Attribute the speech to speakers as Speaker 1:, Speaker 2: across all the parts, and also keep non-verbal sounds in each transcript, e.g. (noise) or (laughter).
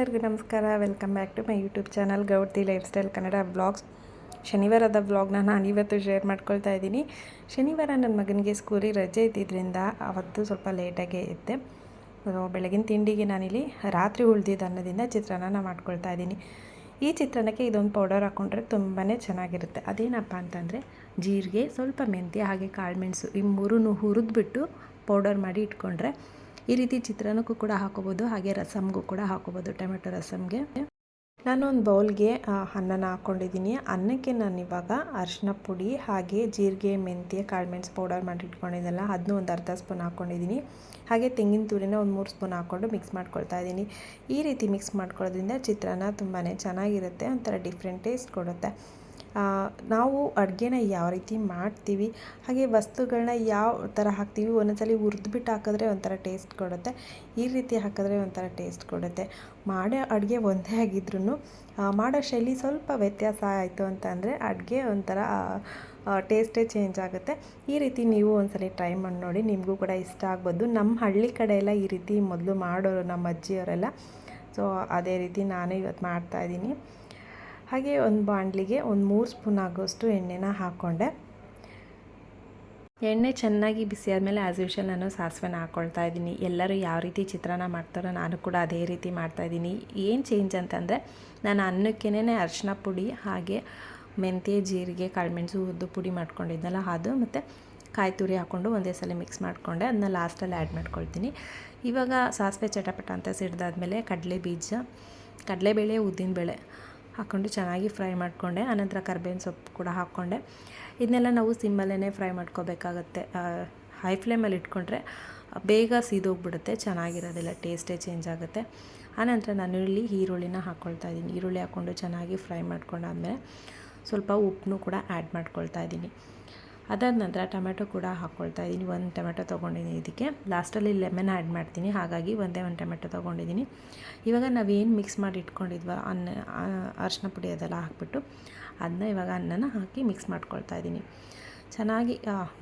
Speaker 1: ಎಲ್ಲರಿಗೂ ನಮಸ್ಕಾರ. Welcome back to my YouTube channel Gowdti lifestyle Kannada blogs ಶನಿವಾರದ ವ್ಲಾಗ್ನ ನಾನು ಇವತ್ತು ಶೇರ್ ಮಾಡ್ಕೊಳ್ತಾ ಇದ್ದೀನಿ. ಶನಿವಾರ ನನ್ನ ಮಗನಿಗೆ ಸ್ಕೂಲಿಗೆ ರಜೆ ಇದ್ದಿದ್ದರಿಂದ ಅವತ್ತು ಸ್ವಲ್ಪ ಲೇಟಾಗೆ ಇದ್ದೆ ಬೆಳಗಿನ ತಿಂಡಿಗೆ ನಾನಿಲ್ಲಿ ರಾತ್ರಿ ಉಳಿದಿದ್ದ ಅನ್ನೋದಿಂದ ಚಿತ್ರಾನ್ನ ಮಾಡ್ಕೊಳ್ತಾ ಇದ್ದೀನಿ. ಈ ಚಿತ್ರಾನ್ನಕ್ಕೆ ಇದೊಂದು ಪೌಡರ್ ಹಾಕ್ಕೊಂಡ್ರೆ ತುಂಬಾ ಚೆನ್ನಾಗಿರುತ್ತೆ. ಅದೇನಪ್ಪ ಅಂತಂದರೆ, ಜೀರಿಗೆ, ಸ್ವಲ್ಪ ಮೆಂತ್ಯ, ಹಾಗೆ ಕಾಳುಮೆಣಸು ಈ ಮೂರೂ ಹುರಿದ್ಬಿಟ್ಟು ಪೌಡರ್ ಮಾಡಿ ಇಟ್ಕೊಂಡ್ರೆ ಈ ರೀತಿ ಚಿತ್ರಾನ್ನಕ್ಕೂ ಕೂಡ ಹಾಕೋಬೋದು, ಹಾಗೆ ರಸಮ್ಗೂ ಕೂಡ ಹಾಕೋಬೋದು ಟೊಮೆಟೊ ರಸಮ್ಗೆ. ನಾನು ಒಂದು ಬೌಲ್ಗೆ ಅನ್ನನ ಹಾಕ್ಕೊಂಡಿದ್ದೀನಿ ಅನ್ನಕ್ಕೆ ನಾನು ಇವಾಗ ಅರಿಶಿನ ಪುಡಿ, ಹಾಗೆ ಜೀರಿಗೆ, ಮೆಂತ್ಯ ಕಾಳುಮೆಣ್ಸು ಪೌಡರ್ ಮಾಡಿ ಇಟ್ಕೊಂಡಿದ್ದೆಲ್ಲ. ಅದನ್ನೂ ಒಂದು ಅರ್ಧ ಸ್ಪೂನ್ ಹಾಕ್ಕೊಂಡಿದ್ದೀನಿ ಹಾಗೆ ತೆಂಗಿನ ತುರಿನ ಒಂದು ಮೂರು ಸ್ಪೂನ್ ಹಾಕ್ಕೊಂಡು ಮಿಕ್ಸ್ ಮಾಡ್ಕೊಳ್ತಾ ಇದ್ದೀನಿ. ಈ ರೀತಿ ಮಿಕ್ಸ್ ಮಾಡ್ಕೊಳ್ಳೋದ್ರಿಂದ ಚಿತ್ರಾನ್ನ ತುಂಬಾ ಚೆನ್ನಾಗಿರುತ್ತೆ, ಒಂಥರ ಡಿಫ್ರೆಂಟ್ ಟೇಸ್ಟ್ ಕೊಡುತ್ತೆ. ನಾವು ಅಡುಗೆನ ಯಾವ ರೀತಿ ಮಾಡ್ತೀವಿ, ಹಾಗೆ ವಸ್ತುಗಳನ್ನ ಯಾವ ಥರ ಹಾಕ್ತೀವಿ, ಒಂದೊಂದ್ಸಲಿ ಹುರಿದ್ಬಿಟ್ಟು ಹಾಕಿದ್ರೆ ಒಂಥರ ಟೇಸ್ಟ್ ಕೊಡುತ್ತೆ, ಈ ರೀತಿ ಹಾಕಿದ್ರೆ ಒಂಥರ ಟೇಸ್ಟ್ ಕೊಡುತ್ತೆ. ಮಾಡೋ ಅಡುಗೆ ಒಂದೇ ಆಗಿದ್ರೂ ಮಾಡೋ ಶೈಲಿ ಸ್ವಲ್ಪ ವ್ಯತ್ಯಾಸ ಆಯಿತು ಅಂತಂದರೆ ಅಡುಗೆ ಒಂಥರ ಟೇಸ್ಟೇ ಚೇಂಜ್ ಆಗುತ್ತೆ. ಈ ರೀತಿ ನೀವು ಒಂದ್ಸಲಿ ಟ್ರೈ ಮಾಡಿ ನೋಡಿ, ನಿಮಗೂ ಕೂಡ ಇಷ್ಟ ಆಗ್ಬೋದು. ನಮ್ಮ ಹಳ್ಳಿ ಕಡೆ ಎಲ್ಲ ಈ ರೀತಿ ಮೊದಲು ಮಾಡೋರು, ನಮ್ಮ ಅಜ್ಜಿಯವರೆಲ್ಲ ಸೊ ಅದೇ ರೀತಿ ನಾನು ಇವತ್ತು ಮಾಡ್ತಾಯಿದ್ದೀನಿ ಹಾಗೆ ಒಂದು ಬಾಣಲಿಗೆ ಒಂದು ಮೂರು ಸ್ಪೂನ್ ಆಗೋಷ್ಟು ಎಣ್ಣೆನ ಹಾಕ್ಕೊಂಡೆ. ಎಣ್ಣೆ ಚೆನ್ನಾಗಿ ಬಿಸಿ ಆದಮೇಲೆ ಆ್ಯಸ್ ಯೂಶಲ್ ನಾನು ಸಾಸಿವೆನ ಹಾಕ್ಕೊಳ್ತಾ ಇದ್ದೀನಿ. ಎಲ್ಲರೂ ಯಾವ ರೀತಿ ಚಿತ್ರಾನ್ನ ಮಾಡ್ತಾರೋ ನಾನು ಕೂಡ ಅದೇ ರೀತಿ ಮಾಡ್ತಾಯಿದ್ದೀನಿ ಏನು ಚೇಂಜ್ ಅಂತಂದರೆ, ನಾನು ಅನ್ನಕ್ಕೇನೆ ಅರಿಶಿನ ಪುಡಿ ಹಾಗೆ ಮೆಂತ್ಯ, ಜೀರಿಗೆ, ಕಾಳುಮೆಣಸು ಉದ್ದು ಪುಡಿ ಮಾಡ್ಕೊಂಡಿದ್ನಲ್ಲ ಅದು ಮತ್ತು ಕಾಯಿ ತುರಿ ಹಾಕ್ಕೊಂಡು ಒಂದೇ ಸಲ ಮಿಕ್ಸ್ ಮಾಡಿಕೊಂಡೆ. ಅದನ್ನ ಲಾಸ್ಟಲ್ಲಿ ಆ್ಯಡ್ ಮಾಡ್ಕೊಳ್ತೀನಿ. ಇವಾಗ ಸಾಸಿವೆ ಚಟಪಟ ಅಂತ ಸಿಡ್ದಾದ್ಮೇಲೆ ಕಡಲೆ ಬೀಜ ಕಡಲೆಬೇಳೆ, ಉದ್ದಿನಬೇಳೆ ಹಾಕ್ಕೊಂಡು ಚೆನ್ನಾಗಿ ಫ್ರೈ ಮಾಡಿಕೊಂಡೆ. ಆನಂತರ ಕರ್ಬೇವಿನ ಸೊಪ್ಪು ಕೂಡ ಹಾಕ್ಕೊಂಡೆ. ಇದನ್ನೆಲ್ಲ ನಾವು ಸಿಮ್ಮಲ್ಲೇ ಫ್ರೈ ಮಾಡ್ಕೋಬೇಕಾಗತ್ತೆ. ಹೈ ಫ್ಲೇಮಲ್ಲಿ ಇಟ್ಕೊಂಡ್ರೆ ಬೇಗ ಸೀದೋಗ್ಬಿಡುತ್ತೆ. ಚೆನ್ನಾಗಿರೋದಿಲ್ಲ ಟೇಸ್ಟೇ ಚೇಂಜ್ ಆಗುತ್ತೆ. ಆನಂತರ ನಾನು ಇಲ್ಲಿ ಈರುಳ್ಳಿನ ಹಾಕ್ಕೊಳ್ತಾ ಇದ್ದೀನಿ. ಈರುಳ್ಳಿ ಹಾಕ್ಕೊಂಡು ಚೆನ್ನಾಗಿ ಫ್ರೈ ಮಾಡ್ಕೊಂಡಾದ್ಮೇಲೆ ಸ್ವಲ್ಪ ಉಪ್ಪನ್ನು ಕೂಡ ಆ್ಯಡ್ ಮಾಡ್ಕೊಳ್ತಾ ಇದ್ದೀನಿ. ಅದಾದ ನಂತರ ಟೊಮೆಟೊ ಕೂಡ ಹಾಕ್ಕೊಳ್ತಾ ಇದ್ದೀನಿ. ಒಂದು ಟೊಮೆಟೊ ತೊಗೊಂಡಿದ್ದೀನಿ ಇದಕ್ಕೆ. ಲಾಸ್ಟಲ್ಲಿ ಲೆಮನ್ ಆ್ಯಡ್ ಮಾಡ್ತೀನಿ. ಹಾಗಾಗಿ ಒಂದೇ ಒಂದು ಟೊಮೆಟೊ ತೊಗೊಂಡಿದ್ದೀನಿ. ಇವಾಗ ನಾವೇನು ಮಿಕ್ಸ್ ಮಾಡಿ ಇಟ್ಕೊಂಡಿದ್ವ ಅನ್ನ ಅರಿಶಿನ ಪುಡಿ ಅದೆಲ್ಲ ಹಾಕ್ಬಿಟ್ಟು ಅದನ್ನ ಇವಾಗ ಅನ್ನನ ಹಾಕಿ ಮಿಕ್ಸ್ ಮಾಡ್ಕೊಳ್ತಾ ಇದ್ದೀನಿ. ಚೆನ್ನಾಗಿ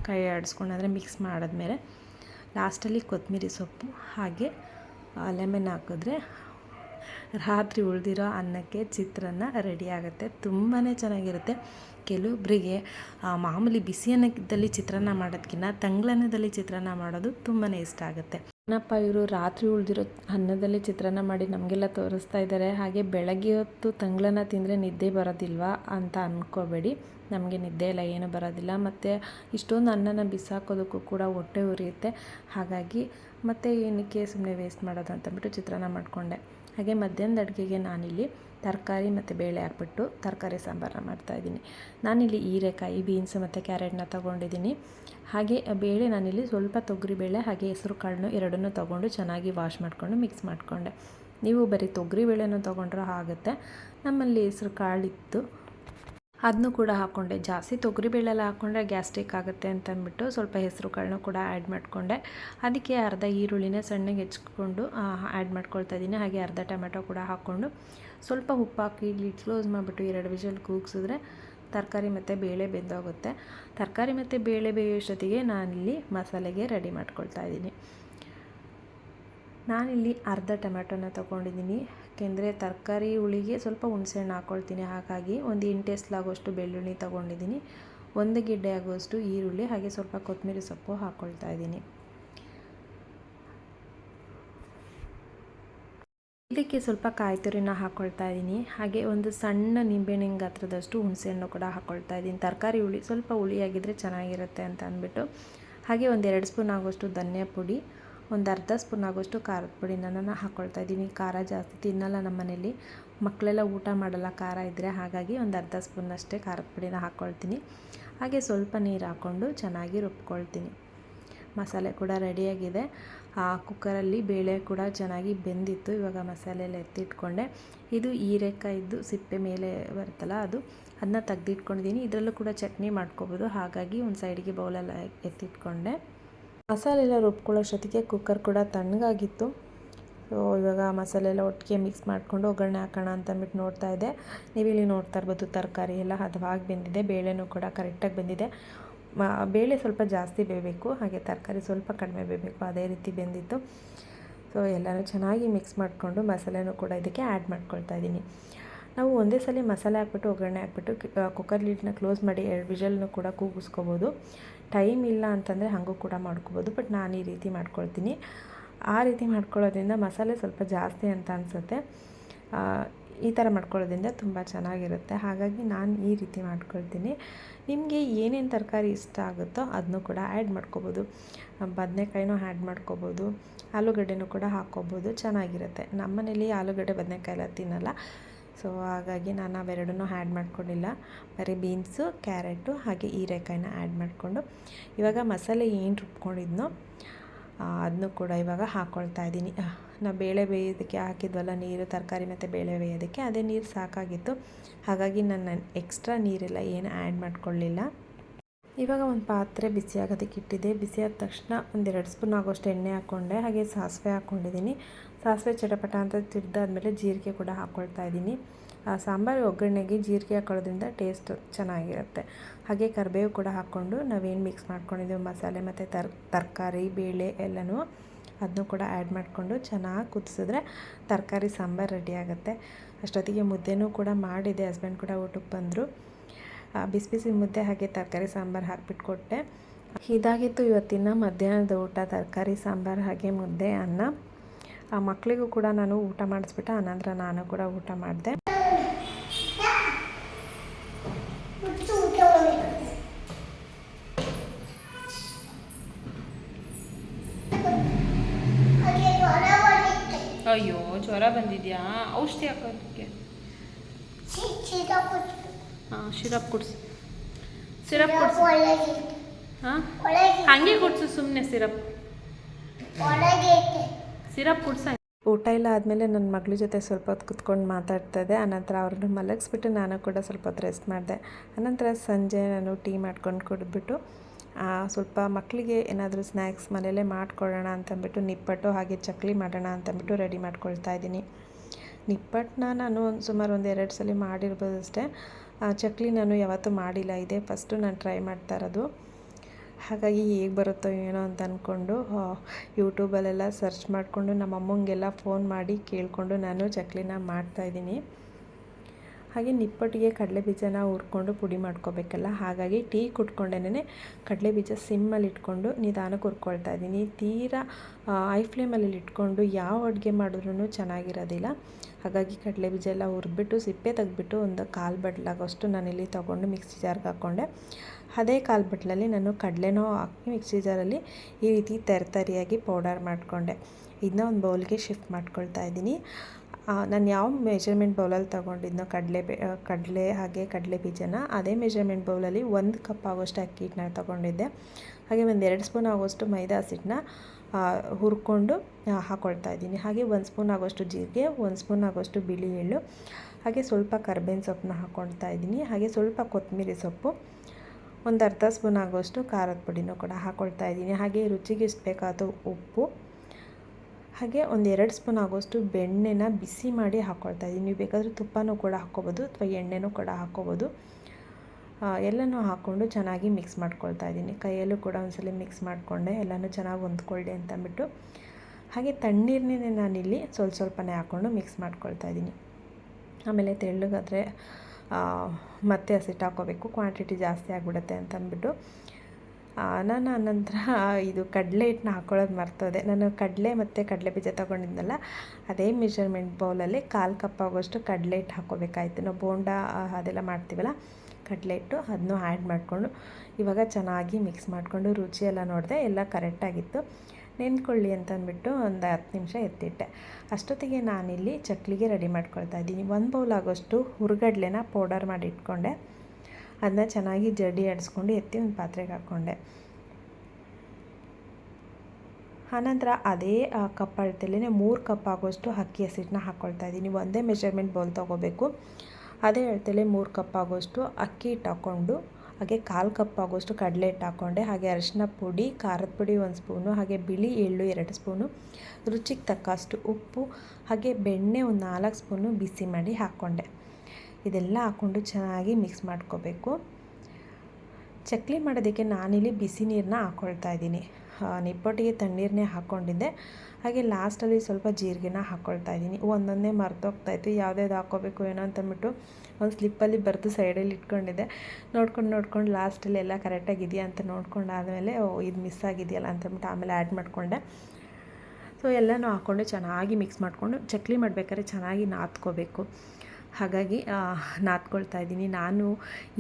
Speaker 1: ಕೈ ಆಡಿಸ್ಕೊಂಡು ಅಂದರೆ ಮಿಕ್ಸ್ ಮಾಡಿದ್ಮೇಲೆ ಲಾಸ್ಟಲ್ಲಿ ಕೊತ್ತಂಬರಿ ಸೊಪ್ಪು ಹಾಗೆ ಲೆಮನ್ ಹಾಕಿದ್ರೆ ರಾತ್ರಿ ಉಳಿದಿರೋ ಅನ್ನಕ್ಕೆ ಚಿತ್ರಾನ್ನ ರೆಡಿ ಆಗುತ್ತೆ. ತುಂಬಾ ಚೆನ್ನಾಗಿರುತ್ತೆ. ಕೆಲವೊಬ್ಬರಿಗೆ ಮಾಮೂಲಿ ಬಿಸಿ ಅನ್ನದಲ್ಲಿ ಚಿತ್ರಾನ್ನ ಮಾಡೋದಕ್ಕಿಂತ ತಂಗ್ಳನ್ನದಲ್ಲಿ ಚಿತ್ರಾನ್ನ ಮಾಡೋದು ತುಂಬಾ ಇಷ್ಟ ಆಗುತ್ತೆ. ಏನಪ್ಪ ಇವರು ರಾತ್ರಿ ಉಳಿದಿರೋ ಅನ್ನದಲ್ಲಿ ಚಿತ್ರಾನ್ನ ಮಾಡಿ ನಮಗೆಲ್ಲ ತೋರಿಸ್ತಾ ಇದ್ದಾರೆ ಹಾಗೆ ಬೆಳಗ್ಗೆ ಹೊತ್ತು ತಂಗ್ಳನ್ನ ತಿಂದರೆ ನಿದ್ದೆ ಬರೋದಿಲ್ವಾ ಅಂತ ಅಂದ್ಕೋಬೇಡಿ ನಮಗೆ ನಿದ್ದೆ ಎಲ್ಲ ಏನೂ ಬರೋದಿಲ್ಲ, ಮತ್ತು ಇಷ್ಟೊಂದು ಅನ್ನನ ಬಿಸಾಕೋದಕ್ಕೂ ಕೂಡ ಹೊಟ್ಟೆ ಉರಿಯುತ್ತೆ. ಹಾಗಾಗಿ ಮತ್ತೆ ಏನಕ್ಕೆ ಸುಮ್ಮನೆ ವೇಸ್ಟ್ ಮಾಡೋದು ಅಂತಂದ್ಬಿಟ್ಟು ಚಿತ್ರಾನ್ನ ಮಾಡಿಕೊಂಡೆ. ಹಾಗೆ ಮಧ್ಯಾಹ್ನದ ಅಡುಗೆಗೆ ನಾನಿಲ್ಲಿ ತರಕಾರಿ ಮತ್ತು ಬೇಳೆ ಹಾಕ್ಬಿಟ್ಟು ತರಕಾರಿ ಸಾಂಬಾರನ್ನ ಮಾಡ್ತಾಯಿದ್ದೀನಿ ನಾನಿಲ್ಲಿ ಹೀರೆಕಾಯಿ ಬೀನ್ಸ್ ಮತ್ತು ಕ್ಯಾರೆಟ್ನ ತೊಗೊಂಡಿದ್ದೀನಿ. ಹಾಗೆ ಬೇಳೆ ನಾನಿಲ್ಲಿ ಸ್ವಲ್ಪ ತೊಗರಿಬೇಳೆ ಹಾಗೆ ಹೆಸರು ಕಾಳನ್ನು ಎರಡನ್ನೂ ತೊಗೊಂಡು ಚೆನ್ನಾಗಿ ವಾಶ್ ಮಾಡಿಕೊಂಡು ಮಿಕ್ಸ್ ಮಾಡಿಕೊಂಡೆ. ನೀವು ಬರೀ ತೊಗರಿ ಬೇಳೆನೂ ತೊಗೊಂಡ್ರೂ ಆಗುತ್ತೆ ನಮ್ಮಲ್ಲಿ ಹೆಸರು ಕಾಳಿತ್ತು. ಅದನ್ನು ಕೂಡ ಹಾಕ್ಕೊಂಡೆ ಜಾಸ್ತಿ ತೊಗರಿಬೇಳೆ ಎಲ್ಲ ಹಾಕ್ಕೊಂಡ್ರೆ ಗ್ಯಾಸ್ಟ್ರಿಕ್ ಆಗುತ್ತೆ ಅಂತ ಅಂದ್ಬಿಟ್ಟು ಸ್ವಲ್ಪ ಕಾಳನ್ನು ಕೂಡ ಆ್ಯಡ್ ಮಾಡಿಕೊಂಡೆ. ಅದಕ್ಕೆ ಅರ್ಧ ಈರುಳ್ಳಿನ ಸಣ್ಣಗೆ ಹೆಚ್ಕೊಂಡು ಆ್ಯಡ್ ಮಾಡ್ಕೊಳ್ತಾ ಇದ್ದೀನಿ. ಹಾಗೆ ಅರ್ಧ ಟೊಮೆಟೊ ಕೂಡ ಹಾಕ್ಕೊಂಡು. ಸ್ವಲ್ಪ ಉಪ್ಪು ಹಾಕಿ ಕ್ಲೋಸ್ ಮಾಡಿಬಿಟ್ಟು ಎರಡು ವಿಷಲ್ ಕೂಗಿಸಿದ್ರೆ ತರಕಾರಿ ಮತ್ತು ಬೇಳೆ ಬೆಂದೋಗುತ್ತೆ. ತರಕಾರಿ ಮತ್ತು ಬೇಳೆ ಬೇಯೋಷ್ಟೊತ್ತಿಗೆ ನಾನಿಲ್ಲಿ ಮಸಾಲೆಗೆ ರೆಡಿ ಮಾಡ್ಕೊಳ್ತಾ ಇದ್ದೀನಿ. ನಾನಿಲ್ಲಿ ಅರ್ಧ ಟೊಮೆಟೊನ ತೊಗೊಂಡಿದ್ದೀನಿ. ಯಾಕೆಂದರೆ ತರಕಾರಿ ಹುಳಿಗೆ ಸ್ವಲ್ಪ ಹುಣಸೆಹಣ್ಣು ಹಾಕ್ಕೊಳ್ತೀನಿ ಹಾಗಾಗಿ ಒಂದು ಎಂಟು ಎಸ್ಲಾಗುವಷ್ಟು ಬೆಳ್ಳುಳ್ಳಿ ತೊಗೊಂಡಿದ್ದೀನಿ. ಒಂದು ಗಿಡ್ಡೆ ಆಗುವಷ್ಟು ಈರುಳ್ಳಿ, ಹಾಗೆ ಸ್ವಲ್ಪ ಕೊತ್ತಂಬರಿ ಸೊಪ್ಪು ಹಾಕ್ಕೊಳ್ತಾ ಇದ್ದೀನಿ. ಇದಕ್ಕೆ ಸ್ವಲ್ಪ ಕಾಯಿ ತುರಿನ ಹಾಕ್ಕೊಳ್ತಾ ಇದ್ದೀನಿ. ಹಾಗೆ ಒಂದು ಸಣ್ಣ ನಿಂಬೆಹಣ್ಣಿನ ಗಾತ್ರದಷ್ಟು ಹುಣಸೆಹಣ್ಣು ಕೂಡ ಹಾಕ್ಕೊಳ್ತಾ ಇದ್ದೀನಿ. ತರಕಾರಿ ಹುಳಿ ಸ್ವಲ್ಪ ಹುಳಿಯಾಗಿದ್ದರೆ ಚೆನ್ನಾಗಿರುತ್ತೆ ಅಂತ ಅಂದ್ಬಿಟ್ಟು. ಹಾಗೆ ಒಂದು ಎರಡು ಸ್ಪೂನ್ ಆಗೋಷ್ಟು ಧನಿಯಾ ಪುಡಿ ಒಂದು ಅರ್ಧ ಸ್ಪೂನ್ ಆಗೋಷ್ಟು ಖಾರದ ಪುಡಿನ ನಾನು ಹಾಕ್ಕೊಳ್ತಾ ಇದ್ದೀನಿ. ಖಾರ ಜಾಸ್ತಿ ತಿನ್ನಲ್ಲ ನಮ್ಮ ಮನೇಲಿ ಮಕ್ಕಳೆಲ್ಲ ಊಟ ಮಾಡಲ್ಲ, ಖಾರ ಇದ್ದರೆ ಹಾಗಾಗಿ ಒಂದು ಅರ್ಧ ಸ್ಪೂನ್ ಅಷ್ಟೇ ಖಾರದ ಪುಡಿನ ಹಾಕ್ಕೊಳ್ತೀನಿ ಹಾಗೆ ಸ್ವಲ್ಪ ನೀರು ಹಾಕ್ಕೊಂಡು ಚೆನ್ನಾಗಿ ರುಬ್ಕೊಳ್ತೀನಿ. ಮಸಾಲೆ ಕೂಡ ರೆಡಿಯಾಗಿದೆ. ಆ ಕುಕ್ಕರಲ್ಲಿ ಬೇಳೆ ಕೂಡ ಚೆನ್ನಾಗಿ ಬೆಂದಿತ್ತು. ಇವಾಗ ಮಸಾಲೆ ಎಲ್ಲ ಎತ್ತಿಟ್ಕೊಂಡೆ. ಇದು ಹೀರೆಕಾಯಿದ್ದು ಸಿಪ್ಪೆ ಮೇಲೆ ಬರುತ್ತಲ್ಲ ಅದು, ಅದನ್ನ ತೆಗ್ದಿಟ್ಕೊಂಡಿದ್ದೀನಿ. ಇದರಲ್ಲೂ ಕೂಡ ಚಟ್ನಿ ಮಾಡ್ಕೋಬೋದು. ಹಾಗಾಗಿ ಒಂದು ಸೈಡಿಗೆ ಬೌಲೆಲ್ಲ ಎತ್ತಿಟ್ಕೊಂಡೆ. ಮಸಾಲೆ ಎಲ್ಲ ರುಬ್ಕೊಳ್ಳೋಷ್ಟೊತ್ತಿಗೆ ಕುಕ್ಕರ್ ಕೂಡ ತಣ್ಣಗಾಗಿತ್ತು. ಸೊ ಇವಾಗ ಮಸಾಲೆ ಎಲ್ಲ ಒಟ್ಟಿಗೆ ಮಿಕ್ಸ್ ಮಾಡಿಕೊಂಡು ಒಗ್ಗರಣೆ ಹಾಕೋಣ ಅಂತ ಅಂದ್ಬಿಟ್ಟು ನೋಡ್ತಾ ಇದ್ದೆ. ನೀವಿಲ್ಲಿ ನೋಡ್ತಾ ಇರ್ಬೋದು ತರಕಾರಿ ಎಲ್ಲ ಹದವಾಗಿ ಬೆಂದಿದೆ, ಬೇಳೆನೂ ಕೂಡ ಕರೆಕ್ಟಾಗಿ ಬೆಂದಿದೆ. ಬೇಳೆ ಸ್ವಲ್ಪ ಜಾಸ್ತಿ ಬೇಯಬೇಕು, ಹಾಗೆ ತರಕಾರಿ ಸ್ವಲ್ಪ ಕಡಿಮೆ ಬೇಯಬೇಕು, ಅದೇ ರೀತಿ ಬೆಂದಿತ್ತು. ಸೊ ಎಲ್ಲನೂ ಚೆನ್ನಾಗಿ ಮಿಕ್ಸ್ ಮಾಡಿಕೊಂಡು ಮಸಾಲೆನೂ ಕೂಡ ಇದಕ್ಕೆ ಆ್ಯಡ್ ಮಾಡ್ಕೊಳ್ತಾ ಇದ್ದೀನಿ. ನಾವು ಒಂದೇ ಸಲ ಮಸಾಲೆ ಹಾಕ್ಬಿಟ್ಟು, ಒಗ್ಗರಣೆ ಹಾಕ್ಬಿಟ್ಟು ಕುಕ್ಕರ್ ಲಿಡ್ನ ಕ್ಲೋಸ್ ಮಾಡಿ ಎರಡು ವಿಜಲ್ನೂ ಕೂಡ ಕೂಗಿಸ್ಕೋಬೋದು. ಟೈಮ್ ಇಲ್ಲ ಅಂತಂದರೆ ಹಾಗೂ ಕೂಡ ಮಾಡ್ಕೋಬೋದು, ಬಟ್ ನಾನು ಈ ರೀತಿ ಮಾಡ್ಕೊಳ್ತೀನಿ. ಆ ರೀತಿ ಮಾಡ್ಕೊಳ್ಳೋದ್ರಿಂದ ಮಸಾಲೆ ಸ್ವಲ್ಪ ಜಾಸ್ತಿ ಅಂತ ಅನಿಸುತ್ತೆ. ಈ ಥರ ಮಾಡ್ಕೊಳ್ಳೋದ್ರಿಂದ ತುಂಬ ಚೆನ್ನಾಗಿರುತ್ತೆ. ಹಾಗಾಗಿ ನಾನು ಈ ರೀತಿ ಮಾಡ್ಕೊಳ್ತೀನಿ. ನಿಮಗೆ ಏನೇನು ತರಕಾರಿ ಇಷ್ಟ ಆಗುತ್ತೋ ಅದನ್ನು ಕೂಡ ಆ್ಯಡ್ ಮಾಡ್ಕೋಬೋದು. ಬದನೆಕಾಯಿನೂ ಆ್ಯಡ್ ಮಾಡ್ಕೋಬೋದು. ಆಲೂಗಡ್ಡೆನೂ ಕೂಡ ಹಾಕ್ಕೋಬೋದು. ಚೆನ್ನಾಗಿರುತ್ತೆ. ನಮ್ಮ ಮನೇಲಿ ಆಲೂಗಡ್ಡೆ ಬದನೆಕಾಯಿ ಎಲ್ಲ ತಿನ್ನಲ್ಲ. ಸೊ ಹಾಗಾಗಿ ನಾನು ಅವೆರಡನ್ನೂ ಆ್ಯಡ್ ಮಾಡ್ಕೊಂಡಿಲ್ಲ. ಬರೀ ಬೀನ್ಸು ಕ್ಯಾರೆಟು ಹಾಗೆ ಹೀರೆಕಾಯಿನ ಆ್ಯಡ್ ಮಾಡಿಕೊಂಡು ಇವಾಗ ಮಸಾಲೆ ಏನು ರುಬ್ಕೊಂಡಿದ್ನೋ ಅದನ್ನು ಕೂಡ ಇವಾಗ ಹಾಕ್ಕೊಳ್ತಾ ಇದ್ದೀನಿ. ನಾವು ಬೇಳೆ ಬೇಯೋದಕ್ಕೆ ಹಾಕಿದ್ವಲ್ಲ ನೀರು, ತರಕಾರಿ ಮತ್ತು ಬೇಳೆ ಬೇಯೋದಕ್ಕೆ, ಅದೇ ನೀರು ಸಾಕಾಗಿತ್ತು. ಹಾಗಾಗಿ ನಾನು ಎಕ್ಸ್ಟ್ರಾ ನೀರೆಲ್ಲ ಏನು ಆ್ಯಡ್ ಮಾಡ್ಕೊಳ್ಳಿಲ್ಲ. ಇವಾಗ ಒಂದು ಪಾತ್ರೆ ಬಿಸಿ ಆಗೋದಕ್ಕೆ ಇಟ್ಟಿದ್ದೆ. ಬಿಸಿ ಆದ ತಕ್ಷಣ ಒಂದೆರಡು ಸ್ಪೂನ್ ಆಗೋಷ್ಟು ಎಣ್ಣೆ ಹಾಕ್ಕೊಂಡೆ ಹಾಗೆ ಸಾಸಿವೆ ಹಾಕ್ಕೊಂಡಿದ್ದೀನಿ ಸಾಸಿವೆ ಚಟಪಟ ಅಂತ ತಿರ್ದಾದ್ಮೇಲೆ ಜೀರಿಗೆ ಕೂಡ ಹಾಕ್ಕೊಳ್ತಾ ಇದ್ದೀನಿ. ಸಾಂಬಾರು ಒಗ್ಗರಣೆಗೆ ಜೀರಿಗೆ ಹಾಕೊಳ್ಳೋದ್ರಿಂದ ಟೇಸ್ಟ್ ಚೆನ್ನಾಗಿರುತ್ತೆ. ಹಾಗೆ ಕರಿಬೇವು ಕೂಡ ಹಾಕ್ಕೊಂಡು ನಾವೇನು ಮಿಕ್ಸ್ ಮಾಡ್ಕೊಂಡಿದ್ದೀವಿ, ಮಸಾಲೆ ಮತ್ತು ತರ್, ತರಕಾರಿ, ಬೇಳೆ ಎಲ್ಲನೂ ಅದನ್ನು ಕೂಡ ಆ್ಯಡ್ ಮಾಡಿಕೊಂಡು ಚೆನ್ನಾಗಿ ಕುದಿಸಿದ್ರೆ ತರಕಾರಿ, ಸಾಂಬಾರು ರೆಡಿ ಆಗುತ್ತೆ. ಅಷ್ಟೊತ್ತಿಗೆ ಮುದ್ದೆನೂ ಕೂಡ ಮಾಡಿದೆ, ಹಸ್ಬೆಂಡ್ ಕೂಡ ಊಟಕ್ಕೆ ಬಂದರು. ಬಿಸಿ ಬಿಸಿ ಮುದ್ದೆ ಹಾಗೆ ತರಕಾರಿ, ಸಾಂಬಾರು ಹಾಕ್ಬಿಟ್ಟು ಕೊಟ್ಟೆ. ಇದಾಗಿತ್ತು ಇವತ್ತಿನ ಮಧ್ಯಾಹ್ನದ ಊಟ, ತರಕಾರಿ, ಸಾಂಬಾರು ಹಾಗೆ ಮುದ್ದೆ, ಅನ್ನ. ಆ ಮಕ್ಕಳಿಗೂ ಕೂಡ ನಾನು ಊಟ ಮಾಡಿಸ್ಬಿಟ್ಟೆ ಆನಂತರ ನಾನು ಕೂಡ ಊಟ ಮಾಡಿದೆ. ಅಯ್ಯೋ ಜ್ವರ ಬಂದಿದ್ಯಾ? ಔಷಧಿ ಹಾಕೋದಕ್ಕೆ. ಹಾಂ ಸಿರಪ್ ಕುಡ್ಸು. ಸಿರಪ್ ಕುಡ್ಸು. ಹಾಂ? ಹಾಗೆ ಕುಡ್ಸು ಸುಮ್ಮನೆ ಸಿರಪ್. ಸಿರಪ್ ಕುಡ್ಸ ಊಟ ಇಲ್ಲ ಆದಮೇಲೆ ನನ್ನ ಮಗಳ ಜೊತೆ ಸ್ವಲ್ಪ ಹೊತ್ತು ಕುತ್ಕೊಂಡು ಮಾತಾಡ್ತಾ ಇದ್ದೆ. ಆನಂತರ ಅವ್ರನ್ನ ಮಲಗಿಸ್ಬಿಟ್ಟು ನಾನು ಕೂಡ ಸ್ವಲ್ಪ ಹೊತ್ತು ರೆಸ್ಟ್ ಮಾಡಿದೆ. ಆನಂತರ ಸಂಜೆ ನಾನು ಟೀ ಮಾಡ್ಕೊಂಡು ಕುಡಿದ್ಬಿಟ್ಟು ಸ್ವಲ್ಪ ಮಕ್ಕಳಿಗೆ ಏನಾದರೂ ಸ್ನ್ಯಾಕ್ಸ್ ಮನೆಯಲ್ಲೇ ಮಾಡ್ಕೊಳ್ಳೋಣ ಅಂತಂದ್ಬಿಟ್ಟು, ನಿಪ್ಪಟ್ಟು ಹಾಗೆ ಚಕ್ಲಿ ಮಾಡೋಣ ಅಂತಂದ್ಬಿಟ್ಟು ರೆಡಿ ಮಾಡ್ಕೊಳ್ತಾ ಇದ್ದೀನಿ. ನಿಪ್ಪಟ್ಟನ್ನ ನಾನು ಒಂದು ಸುಮಾರು ಒಂದು ಎರಡು ಸಲ ಮಾಡಿರ್ಬೋದು ಅಷ್ಟೇ. ಚಕ್ಲಿ ನಾನು ಯಾವತ್ತೂ ಮಾಡಿಲ್ಲ. ಇದೆ ಫಸ್ಟು ನಾನು ಟ್ರೈ ಮಾಡ್ತಾ ಇರೋದು. ಹಾಗಾಗಿ ಹೇಗೆ ಬರುತ್ತೋ ಏನೋ ಅಂತ ಅಂದ್ಕೊಂಡು ಯೂಟ್ಯೂಬಲ್ಲೆಲ್ಲ ಸರ್ಚ್ ಮಾಡಿಕೊಂಡು ನಮ್ಮ ಅಮ್ಮಂಗೆಲ್ಲ ಫೋನ್ ಮಾಡಿ ಕೇಳಿಕೊಂಡು ನಾನು ಚಕ್ಲಿನ ಮಾಡ್ತಾಯಿದ್ದೀನಿ ಹಾಗೆ ನಿಪ್ಪಟ್ಟಿಗೆ ಕಡಲೆ ಬೀಜನ ಹುರ್ಕೊಂಡು ಪುಡಿ ಮಾಡ್ಕೋಬೇಕಲ್ಲ, ಹಾಗಾಗಿ ಟೀ ಕುಟ್ಕೊಂಡೇನೆ ಕಡಲೆ ಬೀಜ ಸಿಮ್ಮಲ್ಲಿ ಇಟ್ಕೊಂಡು ನಿಧಾನಕ್ಕೆ ಹುರ್ಕೊಳ್ತಾ ಇದ್ದೀನಿ. ತೀರಾ ಐ ಫ್ಲೇಮಲ್ಲಿ ಇಟ್ಕೊಂಡು ಯಾವ ಅಡುಗೆ ಮಾಡಿದ್ರೂ ಚೆನ್ನಾಗಿರೋದಿಲ್ಲ. ಹಾಗಾಗಿ ಕಡಲೆ ಬೀಜ ಎಲ್ಲ ಹುರಿದ್ಬಿಟ್ಟು, ಸಿಪ್ಪೆ ತೆಗೆದ್ಬಿಟ್ಟು ಒಂದು ಕಾಲು ನಾನು ಇಲ್ಲಿ ತೊಗೊಂಡು ಮಿಕ್ಸಿ ಜಾರ್ಗೆ ಹಾಕ್ಕೊಂಡೆ ಅದೇ ಕಾಲು ಬಟ್ಲಲ್ಲಿ ನಾನು ಕಡಲೆನೋ ಹಾಕಿ ಮಿಕ್ಸಿ ಜಾರಲ್ಲಿ ಈ ರೀತಿ ತರ್ತರಿಯಾಗಿ ಪೌಡರ್ ಮಾಡಿಕೊಂಡೆ. ಇದನ್ನ ಒಂದು ಬೌಲ್ಗೆ ಶಿಫ್ಟ್ ಮಾಡ್ಕೊಳ್ತಾ ಇದ್ದೀನಿ. ನಾನು ಯಾವ ಮೆಜರ್ಮೆಂಟ್ ಬೌಲಲ್ಲಿ ತೊಗೊಂಡಿದ್ನೋ ಕಡಲೆ ಕಡಲೆ ಹಾಗೆ ಕಡಲೆ ಬೀಜನ ಅದೇ ಮೆಜರ್ಮೆಂಟ್ ಬೌಲಲ್ಲಿ ಒಂದು ಕಪ್ ಆಗೋಷ್ಟು ಅಕ್ಕಿ ಹಿಟ್ಟನ್ನ ತೊಗೊಂಡಿದ್ದೆ. ಹಾಗೆ ಒಂದು ಎರಡು ಸ್ಪೂನ್ ಆಗೋಷ್ಟು ಮೈದಾ ಹಸಿಟ್ಟನ್ನ ಹುರ್ಕೊಂಡು ಹಾಕ್ಕೊಳ್ತಾ ಇದ್ದೀನಿ. ಹಾಗೆ ಒಂದು ಸ್ಪೂನ್ ಆಗೋಷ್ಟು ಜೀರಿಗೆ, ಒಂದು ಸ್ಪೂನ್ ಆಗೋಷ್ಟು ಬಿಳಿ ಎಳ್ಳು, ಹಾಗೆ ಸ್ವಲ್ಪ ಕರ್ಬೇವಿನ ಸೊಪ್ಪನ್ನ ಹಾಕ್ಕೊಳ್ತಾ ಇದ್ದೀನಿ. ಹಾಗೆ ಸ್ವಲ್ಪ ಕೊತ್ತಂಬರಿ ಸೊಪ್ಪು. ಒಂದು ಅರ್ಧ ಸ್ಪೂನ್ ಆಗೋಷ್ಟು ಖಾರದ ಪುಡಿನೂ ಕೂಡ ಹಾಕ್ಕೊಳ್ತಾ ಇದ್ದೀನಿ. ಹಾಗೆ ರುಚಿಗೆ ಎಷ್ಟು ಬೇಕಾದ ಉಪ್ಪು, ಹಾಗೆ ಒಂದು ಎರಡು ಸ್ಪೂನ್ ಆಗೋಷ್ಟು ಬೆಣ್ಣೆನ ಬಿಸಿ ಮಾಡಿ ಹಾಕ್ಕೊಳ್ತಾ ಇದ್ದೀನಿ. ನೀವು ಬೇಕಾದರೆ ತುಪ್ಪನೂ ಕೂಡ ಹಾಕ್ಕೋಬೋದು ಅಥವಾ ಎಣ್ಣೆನೂ ಕೂಡ ಹಾಕ್ಕೋಬೋದು. ಎಲ್ಲನೂ ಹಾಕ್ಕೊಂಡು ಚೆನ್ನಾಗಿ ಮಿಕ್ಸ್ ಮಾಡ್ಕೊಳ್ತಾ ಇದ್ದೀನಿ. ಕೈಯಲ್ಲೂ ಕೂಡ ಒಂದ್ಸಲ ಮಿಕ್ಸ್ ಮಾಡಿಕೊಂಡೆ, ಎಲ್ಲನೂ ಚೆನ್ನಾಗಿ ಹೊಂದ್ಕೊಳ್ಳಿ ಅಂತಂದ್ಬಿಟ್ಟು ಹಾಗೆ ತಣ್ಣೀರನ್ನೇ ನಾನಿಲ್ಲಿ ಸ್ವಲ್ಪ ಸ್ವಲ್ಪನೇ ಹಾಕ್ಕೊಂಡು ಮಿಕ್ಸ್ ಮಾಡ್ಕೊಳ್ತಾ ಇದ್ದೀನಿ. ಆಮೇಲೆ ತೆಳ್ಳಗಾದರೆ ಮತ್ತೆ ಹಸಿಟ್ಟು ಹಾಕೋಬೇಕು. ಕ್ವಾಂಟಿಟಿ ಜಾಸ್ತಿ ಆಗಿಬಿಡುತ್ತೆ ಅಂತಂದ್ಬಿಟ್ಟು. ನಾನು ನಂತರ ಇದು ಕಡಲೆ ಹಿಟ್ಟನ್ನ ಹಾಕ್ಕೊಳ್ಳೋದು ಮರ್ತೋದೆ. ನಾನು ಕಡಲೆ ಮತ್ತು ಕಡಲೆ ಬೀಜ ತೊಗೊಂಡಿದ್ನಲ್ಲ, ಅದೇ ಮೆಜರ್ಮೆಂಟ್ ಬೌಲಲ್ಲಿ ಕಾಲು ಕಪ್ ಆಗೋಷ್ಟು ಕಡಲೆ ಹಿಟ್ಟು ಹಾಕೋಬೇಕಾಯ್ತು. ನಾವು ಬೋಂಡ ಅದೆಲ್ಲ ಮಾಡ್ತೀವಲ್ಲ, ಕಡಲೆ ಹಿಟ್ಟು ಅದನ್ನು ಆ್ಯಡ್ ಮಾಡಿಕೊಂಡು ಇವಾಗ ಚೆನ್ನಾಗಿ ಮಿಕ್ಸ್ ಮಾಡಿಕೊಂಡು ರುಚಿ ಎಲ್ಲ ನೋಡಿದೆ ಎಲ್ಲ ಕರೆಕ್ಟಾಗಿತ್ತು ನೆನ್ಕೊಳ್ಳಿ ಅಂತಂದ್ಬಿಟ್ಟು ಒಂದು ಹತ್ತು ನಿಮಿಷ ಎತ್ತಿಟ್ಟೆ. ಅಷ್ಟೊತ್ತಿಗೆ ನಾನಿಲ್ಲಿ ಚಕ್ಲಿಗೆ ರೆಡಿ ಮಾಡ್ಕೊಳ್ತಾ ಇದ್ದೀನಿ. ಒಂದು ಬೌಲ್ ಆಗೋಷ್ಟು ಹುರ್ಗಡ್ಲೆನ ಪೌಡರ್ ಮಾಡಿ ಇಟ್ಕೊಂಡೆ. ಅದನ್ನ ಚೆನ್ನಾಗಿ ಜಡಿ ಆಡಿಸ್ಕೊಂಡು ಎತ್ತಿ ಒಂದು ಪಾತ್ರೆಗೆ ಹಾಕ್ಕೊಂಡೆ. ಆನಂತರ ಅದೇ ಕಪ್ ಅಳತೆಲೇ ಮೂರು ಕಪ್ ಆಗೋಷ್ಟು ಅಕ್ಕಿ ಹಸಿಟ್ಟನ್ನ ಹಾಕ್ಕೊಳ್ತಾ ಇದ್ದೀನಿ. ಒಂದೇ ಮೆಷರ್ಮೆಂಟ್ ಬೌಲ್ ತೊಗೋಬೇಕು. ಅದೇ ಅಳತೆಲೆ ಮೂರು ಕಪ್ ಆಗೋಷ್ಟು ಅಕ್ಕಿ ಹಿಟ್ಟು ಹಾಕ್ಕೊಂಡು ಹಾಗೆ ಕಾಲು ಕಪ್ ಆಗೋಷ್ಟು ಕಡಲೆ ಹಿಟ್ಟು ಹಾಕ್ಕೊಂಡೆ ಹಾಗೆ ಅರಿಶಿನ ಪುಡಿ, ಖಾರದ ಪುಡಿ ಒಂದು ಸ್ಪೂನು, ಹಾಗೆ ಬಿಳಿ ಎಳ್ಳು ಎರಡು ಸ್ಪೂನು, ರುಚಿಗೆ ತಕ್ಕಷ್ಟು ಉಪ್ಪು, ಹಾಗೆ ಬೆಣ್ಣೆ ಒಂದು ನಾಲ್ಕು ಸ್ಪೂನು ಬಿಸಿ ಮಾಡಿ ಹಾಕ್ಕೊಂಡೆ ಇದೆಲ್ಲ ಹಾಕ್ಕೊಂಡು ಚೆನ್ನಾಗಿ ಮಿಕ್ಸ್ ಮಾಡ್ಕೋಬೇಕು. ಚಕ್ಲಿ ಮಾಡೋದಕ್ಕೆ ನಾನಿಲ್ಲಿ ಬಿಸಿ ನೀರನ್ನ ಹಾಕ್ಕೊಳ್ತಾ ಇದ್ದೀನಿ. ನಿಪ್ಪಟ್ಟಿಗೆ ತಣ್ಣೀರನ್ನೇ ಹಾಕ್ಕೊಂಡಿದ್ದೆ. ಹಾಗೆ ಲಾಸ್ಟಲ್ಲಿ ಸ್ವಲ್ಪ ಜೀರಿಗೆನ ಹಾಕ್ಕೊಳ್ತಾ ಇದ್ದೀನಿ. ಒಂದೊಂದೇ ಮರ್ತೋಗ್ತಾಯಿತ್ತು ಯಾವುದ್ಯಾವ್ದು ಹಾಕ್ಕೋಬೇಕು ಏನೋ ಅಂತಂದ್ಬಿಟ್ಟು ಒಂದು ಸ್ಲಿಪ್ಪಲ್ಲಿ ಬರೆದು ಸೈಡಲ್ಲಿ ಇಟ್ಕೊಂಡಿದ್ದೆ. ನೋಡ್ಕೊಂಡು ನೋಡ್ಕೊಂಡು ಲಾಸ್ಟಲ್ಲಿ ಎಲ್ಲ ಕರೆಕ್ಟಾಗಿದೆಯಾ ಅಂತ ನೋಡ್ಕೊಂಡು ಆದಮೇಲೆ ಇದು ಮಿಸ್ ಆಗಿದೆಯಲ್ಲ ಅಂತಂದ್ಬಿಟ್ಟು ಆಮೇಲೆ ಆ್ಯಡ್ ಮಾಡಿಕೊಂಡೆ. ಸೊ, ಎಲ್ಲನೂ ಹಾಕ್ಕೊಂಡು ಚೆನ್ನಾಗಿ ಮಿಕ್ಸ್ ಮಾಡಿಕೊಂಡು, ಚಕ್ಲಿ ಮಾಡಬೇಕಾದ್ರೆ ಚೆನ್ನಾಗಿ ನಾದ್ಕೋಬೇಕು. ಹಾಗಾಗಿ ನಾದ್ಕೊಳ್ತಾ ಇದ್ದೀನಿ. ನಾನು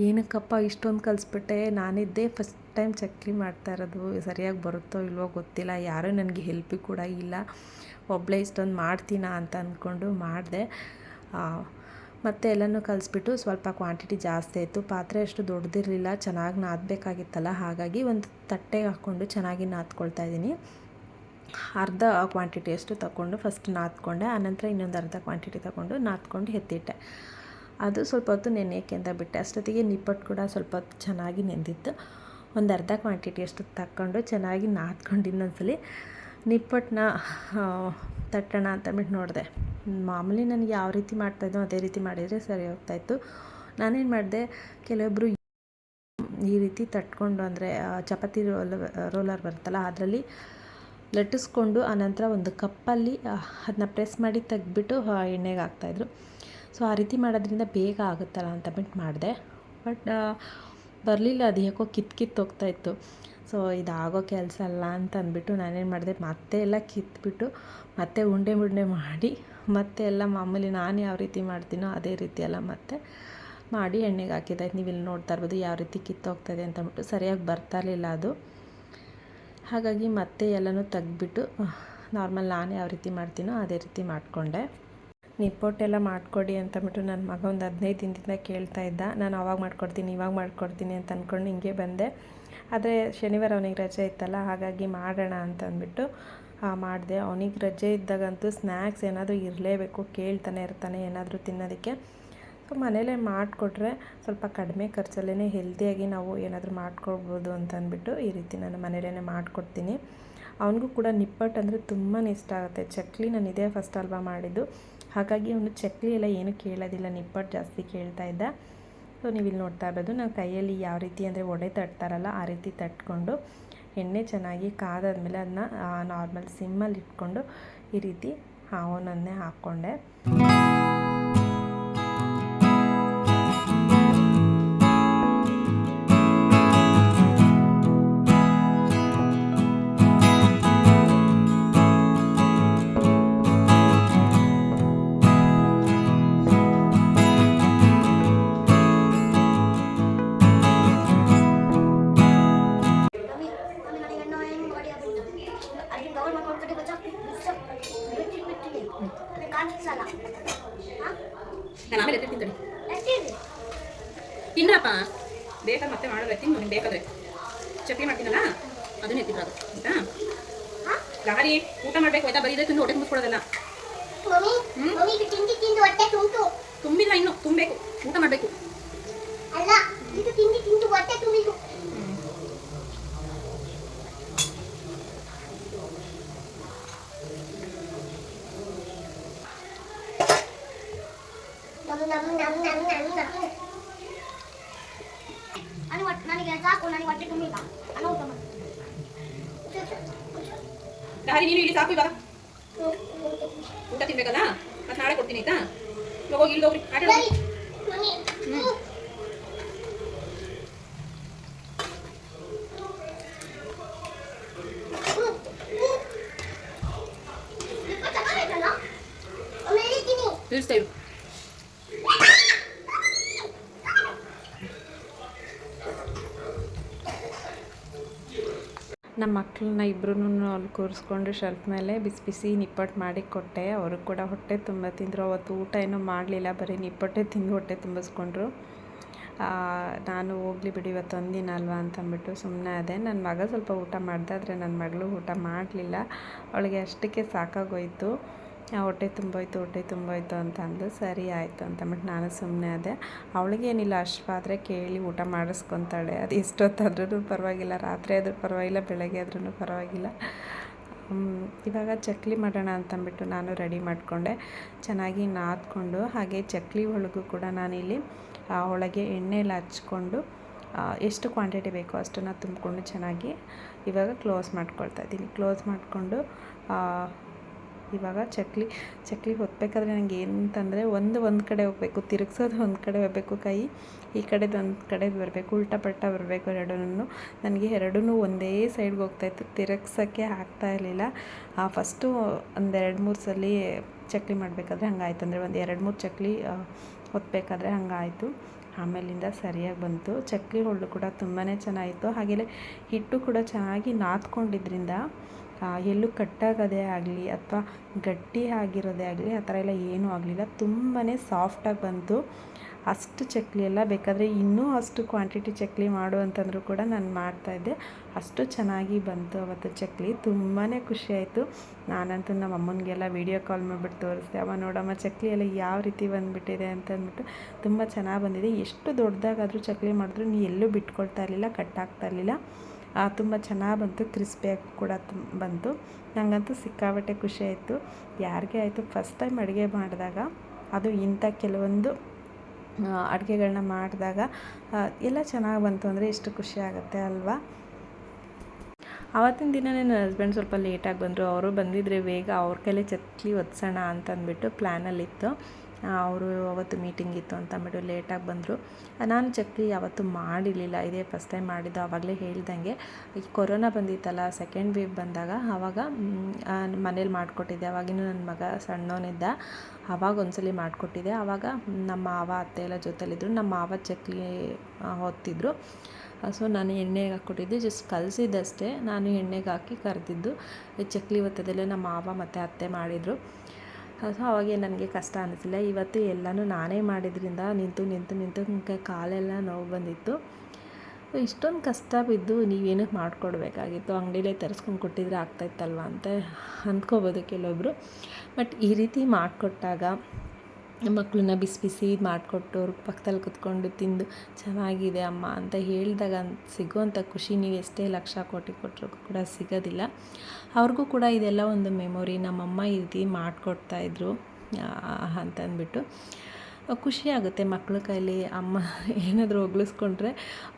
Speaker 1: ಏನಕ್ಕಪ್ಪ ಇಷ್ಟೊಂದು ಕಲಿಸ್ಬಿಟ್ಟೆ? ನಾನಿದ್ದೇ ಫಸ್ಟ್ ಟೈಮ್ ಚಕ್ಲಿ ಮಾಡ್ತಾ ಇರೋದು ಸರಿಯಾಗಿ ಬರುತ್ತೋ ಇಲ್ವೋ ಗೊತ್ತಿಲ್ಲ. ಯಾರೂ ನನಗೆ ಹೆಲ್ಪ್ ಕೂಡ ಇಲ್ಲ. ಒಬ್ಬಳೇ ಇಷ್ಟೊಂದು ಮಾಡ್ತೀನ ಅಂತ ಅಂದ್ಕೊಂಡು ಮಾಡಿದೆ. ಮತ್ತು ಎಲ್ಲನೂ ಕಲಿಸ್ಬಿಟ್ಟು ಸ್ವಲ್ಪ ಕ್ವಾಂಟಿಟಿ ಜಾಸ್ತಿ ಆಯಿತು. ಪಾತ್ರೆ ಅಷ್ಟು ದೊಡ್ಡದಿರಲಿಲ್ಲ ಚೆನ್ನಾಗಿ ನಾದಬೇಕಾಗಿತ್ತಲ್ಲ. ಹಾಗಾಗಿ ಒಂದು ತಟ್ಟೆಗೆ ಹಾಕ್ಕೊಂಡು ಚೆನ್ನಾಗಿ ನಾದ್ಕೊಳ್ತಾ ಇದ್ದೀನಿ. ಅರ್ಧ ಕ್ವಾಂಟಿಟಿಯಷ್ಟು ತಗೊಂಡು ಫಸ್ಟ್ ನಾದ್ಕೊಂಡೆ, ಆನಂತರ ಇನ್ನೊಂದು ಅರ್ಧ ಕ್ವಾಂಟಿಟಿ ತಗೊಂಡು ನಾದ್ಕೊಂಡು ಎತ್ತಿಟ್ಟೆ. ಅದು ಸ್ವಲ್ಪ ಹೊತ್ತು ನೆನೆಯೋಕ್ಕೆ ಅಂತ ಬಿಟ್ಟೆ. ಅಷ್ಟೊತ್ತಿಗೆ ನಿಪ್ಪಟ್ಟು ಕೂಡ ಸ್ವಲ್ಪ ಚೆನ್ನಾಗಿ ನೆಂದಿತ್ತು. ಒಂದು ಅರ್ಧ ಕ್ವಾಂಟಿಟಿಯಷ್ಟು ತಗೊಂಡು ಚೆನ್ನಾಗಿ ನಾದ್ಕೊಂಡು ಇನ್ನೊಂದ್ಸಲಿ. ನಿಪ್ಪಟ್ಟನ್ನ ತಟ್ಟೋಣ ಅಂತಂದ್ಬಿಟ್ಟು ನೋಡಿದೆ. ಮಾಮೂಲಿ ನನಗೆ ಯಾವ ರೀತಿ ಮಾಡ್ತಾಯಿದ್ದೋ ಅದೇ ರೀತಿ ಮಾಡಿದರೆ ಸರಿ ಹೋಗ್ತಾಯಿತ್ತು ನಾನೇನು ಮಾಡಿದೆ ಕೆಲವೊಬ್ಬರು ಈ ರೀತಿ ತಟ್ಕೊಂಡು ಅಂದರೆ ಚಪಾತಿ ರೋಲ್ ರೋಲರ್ ಬರುತ್ತಲ್ಲ, ಅದರಲ್ಲಿ ಲಟ್ಟಿಸ್ಕೊಂಡು ಆನಂತರ ಒಂದು ಕಪ್ಪಲ್ಲಿ ಅದನ್ನ ಪ್ರೆಸ್ ಮಾಡಿ ತೆಗ್ದುಬಿಟ್ಟು ಎಣ್ಣೆಗೆ ಹಾಕ್ತಾಯಿದ್ರು. ಸೊ, ಆ ರೀತಿ ಮಾಡೋದ್ರಿಂದ ಬೇಗ ಆಗುತ್ತಲ್ಲ ಅಂತ ಬಿಟ್ಟು ಮಾಡಿದೆ. ಬಟ್ ಬರಲಿಲ್ಲ, ಅದು ಯಾಕೋ ಕಿತ್ತು ಹೋಗ್ತಾ ಇತ್ತು. ಸೊ, ಇದಾಗೋ ಕೆಲಸ ಅಲ್ಲ ಅಂತ ಅಂದ್ಬಿಟ್ಟು ನಾನೇನು ಮಾಡಿದೆ, ಮತ್ತೆ ಎಲ್ಲ ಕಿತ್ಬಿಟ್ಟು, ಮತ್ತೆ ಉಂಡೆ ಉಂಡೆ ಮಾಡಿ, ಮತ್ತೆ ಎಲ್ಲ ಮಾಮೂಲಿ ನಾನು ಯಾವ ರೀತಿ ಮಾಡ್ತೀನೋ ಅದೇ ರೀತಿ ಎಲ್ಲ ಮತ್ತೆ ಮಾಡಿ ಎಣ್ಣೆಗೆ ಹಾಕಿದ್ದೆ ನೀವು ಇಲ್ಲಿ ನೋಡ್ತಾ ಇರ್ಬೋದು ಯಾವ ರೀತಿ ಕಿತ್ತೋಗ್ತಾಯಿದೆ ಅಂತ ಅಂದ್ಬಿಟ್ಟು, ಸರಿಯಾಗಿ ಬರ್ತಾ ಇರಲಿಲ್ಲ ಅದು. ಹಾಗಾಗಿ ಮತ್ತೆ ಎಲ್ಲನೂ ತೆಗ್ದ್ಬಿಟ್ಟು ನಾರ್ಮಲ್ ನಾನು ಯಾವ ರೀತಿ ಮಾಡ್ತೀನೋ ಅದೇ ರೀತಿ ಮಾಡಿಕೊಂಡೆ. ನಿಪ್ಪೊಟ್ಟೆಲ್ಲ ಮಾಡಿಕೊಡಿ ಅಂತಂದ್ಬಿಟ್ಟು ನನ್ನ ಮಗ ಒಂದು ಹದಿನೈದು ದಿನದಿಂದ ಕೇಳ್ತಾ ಇದ್ದ. ನಾನು ಅವಾಗ ಮಾಡ್ಕೊಡ್ತೀನಿ, ಇವಾಗ ಮಾಡ್ಕೊಡ್ತೀನಿ ಅಂತ ಅಂದ್ಕೊಂಡು ಹಿಂಗೆ ಬಂದೆ. ಆದರೆ ಶನಿವಾರ ಅವನಿಗೆ ರಜೆ ಇತ್ತಲ್ಲ, ಹಾಗಾಗಿ ಮಾಡೋಣ ಅಂತ ಅಂದ್ಬಿಟ್ಟು ಮಾಡಿದೆ. ಅವನಿಗೆ ರಜೆ ಇದ್ದಾಗಂತೂ ಸ್ನ್ಯಾಕ್ಸ್ ಏನಾದರೂ ಇರಲೇಬೇಕು, ಕೇಳ್ತಾನೆ ಇರ್ತಾನೆ ಏನಾದರೂ ತಿನ್ನೋದಕ್ಕೆ. ಮನೇಲೇ ಮಾಡಿಕೊಟ್ರೆ ಸ್ವಲ್ಪ ಕಡಿಮೆ ಖರ್ಚಲ್ಲೇ ಹೆಲ್ದಿಯಾಗಿ ನಾವು ಏನಾದರೂ ಮಾಡ್ಕೊಳ್ಬೋದು ಅಂತ ಅಂದ್ಬಿಟ್ಟು ಈ ರೀತಿ ನಾನು ಮನೇಲೇ ಮಾಡಿಕೊಡ್ತೀನಿ. ಅವನಿಗೂ ಕೂಡ ನಿಪ್ಪಟ್ಟು ಅಂದರೆ ತುಂಬಾ ಇಷ್ಟ ಆಗುತ್ತೆ. ಚಕ್ಲಿ ನಾನು ಇದೇ ಫಸ್ಟ್ ಅಲ್ವಾ ಮಾಡಿದ್ದು. ಹಾಗಾಗಿ ಅವನು ಚಕ್ಲಿ ಎಲ್ಲ ಏನು ಕೇಳೋದಿಲ್ಲ ನಿಪ್ಪಟ್ಟು ಜಾಸ್ತಿ ಕೇಳ್ತಾ ಇದ್ದ. ಸೊ ನೀವು ಇಲ್ಲಿ ನೋಡ್ತಾ ಇರ್ಬೋದು ನಾನು ಕೈಯಲ್ಲಿ ಯಾವ ರೀತಿ ಅಂದರೆ ಒಡೆ ತಟ್ತಾರಲ್ಲ, ಆ ರೀತಿ ತಟ್ಕೊಂಡು, ಎಣ್ಣೆ ಚೆನ್ನಾಗಿ ಕಾದಾದ್ಮೇಲೆ ಅದನ್ನ ನಾರ್ಮಲ್ ಸಿಮ್ಮಲ್ಲಿ ಇಟ್ಕೊಂಡು ಈ ರೀತಿ ಅವನನ್ನೇ ಹಾಕ್ಕೊಂಡೆ
Speaker 2: Kan salah. Ha?
Speaker 3: ನಾನು ಆಮೇಲೆ ಎತ್ತಿರ್ತೀನಿ ತಡಿ. ತಿನ್ರಪ್ಪ ಬೇಕಾದ್ರೆ ಮತ್ತೆ ಮಾಡಿದ್ರೆ ತಿನ್ನು ನಿಮ್ಗೆ ಬೇಕಾದ್ರೆ. ಚಟ್ನಿ ಮಾಡ್ತೀನಲ್ಲ ಅದನ್ನೇ ತಿನ್ನೋದು ಅದು ಆಯ್ತಾ? ಲಾರಿ ಊಟ ಮಾಡ್ಬೇಕು ಆಯ್ತಾ ಬರೀ ತಿಂದು ಹೊಟ್ಟೆ ತುಂಬಿಸ್ಕೊಡೋದಲ್ಲ ತುಂಬಿಲ್ಲ ಇನ್ನು ತುಂಬಬೇಕು. ಊಟ ಮಾಡಬೇಕು.
Speaker 2: ಅಲ್ಲ ಇದು ತಿಂಡಿ ತಿಂದು ಹೊಟ್ಟೆ tuntu. Watte tuntu ba. Ano utama.
Speaker 3: ಗಾರಿ ನೀನು ಇಲ್ಲಿ ಸಾಕು ಇವಾಗ. ಊಟ ತಿನ್ಬೇಕಲ್ಲ? ಮತ್ತೆ ನಾಳೆ ಕೊಡ್ತೀನಿ ಆಯ್ತಾ? ಇವಾಗ ಹೋಗಿ ಇಲ್ಲಿ ಹೋಗ್ರಿ. ಆಟ
Speaker 1: ನಮ್ಮ ಮಕ್ಕಳನ್ನ ಇಬ್ಬರೂ ಅಲ್ಲಿ ಕೂರಿಸ್ಕೊಂಡು ಶೆಲ್ಫ್ ಮೇಲೆ ಬಿಸಿ ಬಿಸಿ ನಿಪ್ಪಟ್ಟು ಮಾಡಿ ಕೊಟ್ಟೆ. ಅವ್ರಿಗೆ ಕೂಡ ಹೊಟ್ಟೆ ತುಂಬ ತಿಂದರು. ಅವತ್ತು ಊಟ ಏನೂ ಮಾಡಲಿಲ್ಲ. ಬರೀ ನಿಪ್ಪಟ್ಟೆ ತಿಂದು ಹೊಟ್ಟೆ ತುಂಬಿಸ್ಕೊಂಡ್ರು. ನಾನು ಹೋಗ್ಲಿ ಬಿಡಿ, ಇವತ್ತು ಒಂದಿನ ಅಲ್ವಾ ಅಂತಂದ್ಬಿಟ್ಟು ಸುಮ್ಮನೆ ಅದೇ ನನ್ನ ಮಗ ಸ್ವಲ್ಪ ಊಟ ಮಾಡ್ದೆ ಆದರೆ ನನ್ನ ಮಗಳು ಊಟ ಮಾಡಲಿಲ್ಲ. ಅವಳಿಗೆ ಅಷ್ಟಕ್ಕೆ ಸಾಕಾಗೋಯಿತು. ಹೊಟ್ಟೆ ತುಂಬೋಯ್ತು ಹೊಟ್ಟೆ ತುಂಬೋಯ್ತು ಅಂತ ಅಂದು ಸರಿ ಆಯಿತು ಅಂತ ಅಂದ್ಬಿಟ್ಟು ನಾನು ಸುಮ್ಮನೆ ಅದೇ ಅವಳಿಗೇನಿಲ್ಲ ಅಷ್ಟಾದರೆ ಕೇಳಿ ಊಟ ಮಾಡಿಸ್ಕೊತಾಳೆ. ಅದು ಎಷ್ಟೊತ್ತಾದ್ರೂ ಪರವಾಗಿಲ್ಲ, ರಾತ್ರಿ ಆದರೂ ಪರವಾಗಿಲ್ಲ, ಬೆಳಗ್ಗೆ ಆದ್ರೂ ಪರವಾಗಿಲ್ಲ. ಇವಾಗ ಚಕ್ಲಿ ಮಾಡೋಣ ಅಂತಂದ್ಬಿಟ್ಟು ನಾನು ರೆಡಿ ಮಾಡಿಕೊಂಡೆ. ಚೆನ್ನಾಗಿ ನಾದ್ಕೊಂಡು, ಹಾಗೆ ಚಕ್ಲಿ ಒಳಗೂ ಕೂಡ ನಾನಿಲ್ಲಿ ಒಳಗೆ ಎಣ್ಣೆಲಿ ಹಚ್ಕೊಂಡು ಎಷ್ಟು ಕ್ವಾಂಟಿಟಿ ಬೇಕೋ ಅಷ್ಟನ್ನು ತುಂಬಿಕೊಂಡು ಚೆನ್ನಾಗಿ ಇವಾಗ ಕ್ಲೋಸ್ ಮಾಡ್ಕೊಳ್ತಾ ಇದ್ದೀನಿ. ಕ್ಲೋಸ್ ಮಾಡಿಕೊಂಡು ಇವಾಗ ಚಕ್ಲಿ ಚಕ್ಲಿ ಹೊತ್ತಬೇಕಾದ್ರೆ ನನಗೆ ಏನಂತಂದರೆ ಒಂದು ಒಂದು ಕಡೆ ಹೋಗಬೇಕು, ತಿರುಗ್ಸೋದು (laughs) ಒಂದು ಕಡೆ ಹೋಗಬೇಕು ಕೈ, ಈ ಕಡೆದು ಒಂದು ಕಡೆ ಬರಬೇಕು, ಉಲ್ಟಾ ಪಲ್ಟಾ ಬರಬೇಕು ಎರಡೂ ನನಗೆ ಎರಡೂ ಒಂದೇ ಸೈಡ್ಗೆ ಹೋಗ್ತಾಯಿತ್ತು ತಿರುಗ್ಸೋಕ್ಕೆ ಆಗ್ತಾ ಇರಲಿಲ್ಲ. ಫಸ್ಟು ಒಂದೆರಡು ಮೂರು ಸಲ ಚಕ್ಲಿ ಮಾಡಬೇಕಾದ್ರೆ ಹಂಗಾಯ್ತು, ಅಂದರೆ ಒಂದು ಎರಡು ಮೂರು ಚಕ್ಲಿ ಹೊತ್ತಬೇಕಾದ್ರೆ ಹಂಗಾಯಿತು. ಆಮೇಲಿಂದ ಸರಿಯಾಗಿ ಬಂತು. ಚಕ್ಲಿ ಹೊಳ್ಳು ಕೂಡ ತುಂಬಾ ಚೆನ್ನಾಗಿತ್ತು. ಹಾಗೆಯೇ ಹಿಟ್ಟು ಕೂಡ ಚೆನ್ನಾಗಿ ನಾದ್ಕೊಂಡಿದ್ರಿಂದ ಎಲ್ಲೂ ಕಟ್ಟಾಗೋದೇ ಆಗಲಿ ಅಥವಾ ಗಟ್ಟಿ ಆಗಿರೋದೇ ಆಗಲಿ ಆ ಥರ ಎಲ್ಲ ಏನೂ ಆಗಲಿಲ್ಲ. ತುಂಬಾ ಸಾಫ್ಟಾಗಿ ಬಂತು. ಅಷ್ಟು ಚಕ್ಲಿ ಎಲ್ಲ ಬೇಕಾದರೆ ಇನ್ನೂ ಅಷ್ಟು ಕ್ವಾಂಟಿಟಿ ಚಕ್ಲಿ ಮಾಡು ಅಂತಂದರೂ ಕೂಡ ನಾನು ಮಾಡ್ತಾಯಿದ್ದೆ ಅಷ್ಟು ಚೆನ್ನಾಗಿ ಬಂತು ಅವತ್ತು ಚಕ್ಲಿ. ತುಂಬಾ ಖುಷಿ ಆಯಿತು. ನಾನಂತೂ ನಮ್ಮ ಅಮ್ಮನಿಗೆಲ್ಲ ವೀಡಿಯೋ ಕಾಲ್ ಮಾಡಿಬಿಟ್ಟು ತೋರಿಸ್ದೆ, ಅವ ನೋಡಮ್ಮ, ಚಕ್ಲಿ ಎಲ್ಲ ಯಾವ ರೀತಿ ಬಂದುಬಿಟ್ಟಿದೆ? ಅಂತಂದ್ಬಿಟ್ಟು ತುಂಬ ಚೆನ್ನಾಗಿ ಬಂದಿದೆ. ಎಷ್ಟು ದೊಡ್ಡದಾಗಾದರೂ ಚಕ್ಲಿ ಮಾಡಿದ್ರು ನೀ ಎಲ್ಲೂ ಬಿಟ್ಕೊಳ್ತಾ ಇರಲಿಲ್ಲ, ಕಟ್ಟಾಗ್ತಾ ಇರಲಿಲ್ಲ. ತುಂಬ ಚೆನ್ನಾಗಿ ಬಂತು. ಕ್ರಿಸ್ಪಿಯಾಗಿ ಕೂಡ ಬಂತು. ನನಗಂತೂ ಸಿಕ್ಕಾಬಟ್ಟೆ ಖುಷಿ ಆಯಿತು. ಯಾರಿಗೆ ಆಯಿತು? ಫಸ್ಟ್ ಟೈಮ್ ಅಡುಗೆ ಮಾಡಿದಾಗ, ಅದು ಇಂಥ ಕೆಲವೊಂದು ಅಡುಗೆಗಳನ್ನ ಮಾಡಿದಾಗ ಎಲ್ಲ ಚೆನ್ನಾಗಿ ಬಂತು ಅಂದರೆ ಎಷ್ಟು ಖುಷಿ ಆಗುತ್ತೆ ಅಲ್ವಾ? ಆವತ್ತಿನ ದಿನ ನನ್ನ ಹಸ್ಬೆಂಡ್ ಸ್ವಲ್ಪ ಲೇಟಾಗಿ ಬಂದರು. ಅವರು ಬಂದಿದ್ದರೆ ಬೇಗ ಅವ್ರ ಕೈಲೇ ಚಕ್ಲಿ ಒತ್ಸೋಣ ಅಂತ ಅಂದ್ಬಿಟ್ಟು ಪ್ಲ್ಯಾನಲ್ಲಿತ್ತು ಅವರು ಅವತ್ತು ಮೀಟಿಂಗ್ ಇತ್ತು ಅಂತ ಅಂದ್ಬಿಟ್ಟು ಲೇಟಾಗಿ ಬಂದರು. ನಾನು ಚಕ್ಲಿ ಯಾವತ್ತೂ ಮಾಡಿರಲಿಲ್ಲ. ಇದೇ ಫಸ್ಟ್ ಟೈಮ್ ಮಾಡಿದ್ದು. ಆವಾಗಲೇ ಹೇಳ್ದಂಗೆ, ಈ ಕೊರೋನಾ ಬಂದಿತ್ತಲ್ಲ ಸೆಕೆಂಡ್ ವೇವ್ ಬಂದಾಗ ಆವಾಗ ಮನೇಲಿ ಮಾಡಿಕೊಟ್ಟಿದ್ದೆ. ಅವಾಗಿನೂ ನನ್ನ ಮಗ ಸಣ್ಣವನಿದ್ದ. ಆವಾಗ ಒಂದ್ಸಲಿ ಮಾಡಿಕೊಟ್ಟಿದ್ದೆ. ಆವಾಗ ನಮ್ಮ ಮಾವ, ಅತ್ತೆ ಎಲ್ಲ ಜೊತೆಲಿದ್ದರು ನಮ್ಮ ಮಾವ ಚಕ್ಲಿ ಹೊತ್ತಿದ್ರು. ಸೊ ನಾನು ಎಣ್ಣೆಗೆ ಹಾಕ್ಕೊಟ್ಟಿದ್ದೆ. ಜಸ್ಟ್ ಕಲಸಿದ್ದಷ್ಟೇ. ನಾನು ಎಣ್ಣೆಗೆ ಹಾಕಿ ಕರೆದಿದ್ದು. ಚಕ್ಲಿ ಒತ್ತದಲ್ಲೇ ನಮ್ಮ ಮಾವ ಮತ್ತು ಅತ್ತೆ ಮಾಡಿದರು. ಸೊ ಅವಾಗ ನನಗೆ ಕಷ್ಟ ಅನ್ನಿಸಿಲ್ಲ ಇವತ್ತು ಎಲ್ಲನೂ ನಾನೇ ಮಾಡಿದ್ರಿಂದ ನಿಂತು ನಿಂತು ನಿಂತು ನನಗೆ ಕಾಲೆಲ್ಲ ನೋವು ಬಂದಿತ್ತು. ಇಷ್ಟೊಂದು ಕಷ್ಟ ಬಿದ್ದು ನೀವೇನಕ್ಕೆ ಮಾಡಿಕೊಡ್ಬೇಕಾಗಿತ್ತು? ಅಂಗಡಿಲೇ ತರಿಸ್ಕೊಂಡು ಕೊಟ್ಟಿದ್ರೆ ಆಗ್ತಾಯಿತ್ತಲ್ವ ಅಂತ ಅಂದ್ಕೋಬೋದು ಕೆಲವೊಬ್ಬರು ಬಟ್ ಈ ರೀತಿ ಮಾಡಿಕೊಟ್ಟಾಗ ಮಕ್ಕಳನ್ನ ಬಿಸಿ ಬಿಸಿ ಮಾಡಿಕೊಟ್ಟು ಅವ್ರ ಪಕ್ಕದಲ್ಲಿ ಕುತ್ಕೊಂಡು ತಿಂದು ಚೆನ್ನಾಗಿದೆ ಅಮ್ಮ ಅಂತ ಹೇಳಿದಾಗ ಸಿಗುವಂಥ ಖುಷಿ ನೀವು ಎಷ್ಟೇ ಲಕ್ಷ ಕೋಟಿ ಕೊಟ್ಟರು ಕೂಡ ಸಿಗೋದಿಲ್ಲ. ಅವ್ರಿಗೂ ಕೂಡ ಇದೆಲ್ಲ ಒಂದು ಮೆಮೊರಿ, ನಮ್ಮಮ್ಮ ಈ ರೀತಿ ಮಾಡಿಕೊಡ್ತಾಯಿದ್ರು ಅಂತಂದ್ಬಿಟ್ಟು ಖುಷಿ ಆಗುತ್ತೆ ಮಕ್ಳ ಕೈಲಿ ಅಮ್ಮ ಏನಾದರೂ ಒಗ್ಲಿಸ್ಕೊಂಡ್ರೆ